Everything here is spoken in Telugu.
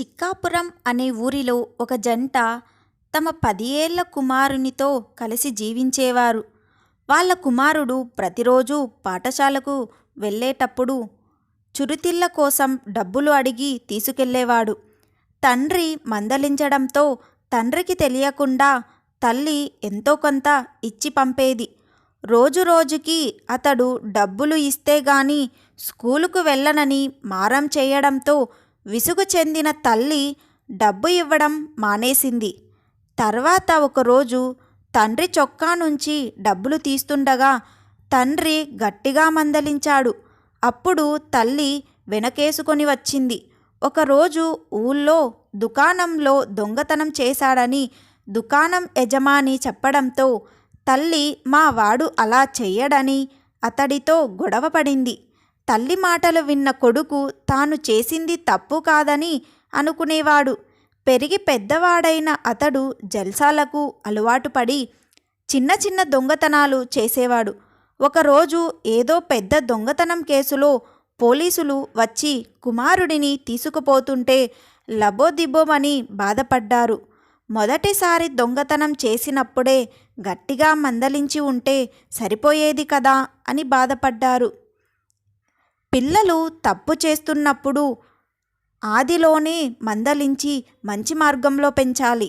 చిక్కాపురం అనే ఊరిలో ఒక జంట తమ పది ఏళ్ళ కుమారునితో కలిసి జీవించేవారు. వాళ్ళ కుమారుడు ప్రతిరోజు పాఠశాలకు వెళ్ళేటప్పుడు చురుతిళ్ళ కోసం డబ్బులు అడిగి తీసుకెళ్ళేవాడు తండ్రి మందలించడంతో తండ్రికి తెలియకుండా తల్లి ఎంతో కొంత ఇచ్చి పంపేది. రోజు రోజుకి అతడు డబ్బులు ఇస్తే గాని స్కూలుకు వెళ్ళనని మారం చేయడంతో విసుగు చెందిన తల్లి డబ్బు ఇవ్వడం మానేసింది. తర్వాత ఒకరోజు తండ్రి చొక్కా నుంచి డబ్బులు తీస్తుండగా తండ్రి గట్టిగా మందలించాడు. అప్పుడు తల్లి వెనకేసుకొని వచ్చింది. ఒకరోజు ఊళ్ళో దుకాణంలో దొంగతనం చేశాడని దుకాణం యజమాని చెప్పడంతో తల్లి మా వాడు అలా చెయ్యడని అతడితో గొడవ పడింది. తల్లి మాటలు విన్న కొడుకు తాను చేసింది తప్పు కాదని అనుకునేవాడు. పెరిగి పెద్దవాడైన అతడు జల్సాలకు అలవాటు పడి చిన్న చిన్న దొంగతనాలు చేసేవాడు. ఒకరోజు ఏదో పెద్ద దొంగతనం కేసులో పోలీసులు వచ్చి కుమారుడిని తీసుకుపోతుంటే లబోదిబోమని బాధపడ్డారు. మొదటిసారి దొంగతనం చేసినప్పుడే గట్టిగా మందలించి ఉంటే సరిపోయేది కదా అని బాధపడ్డారు. పిల్లలు తప్పు చేస్తున్నప్పుడు ఆదిలోనే మందలించి మంచి మార్గంలో పెంచాలి.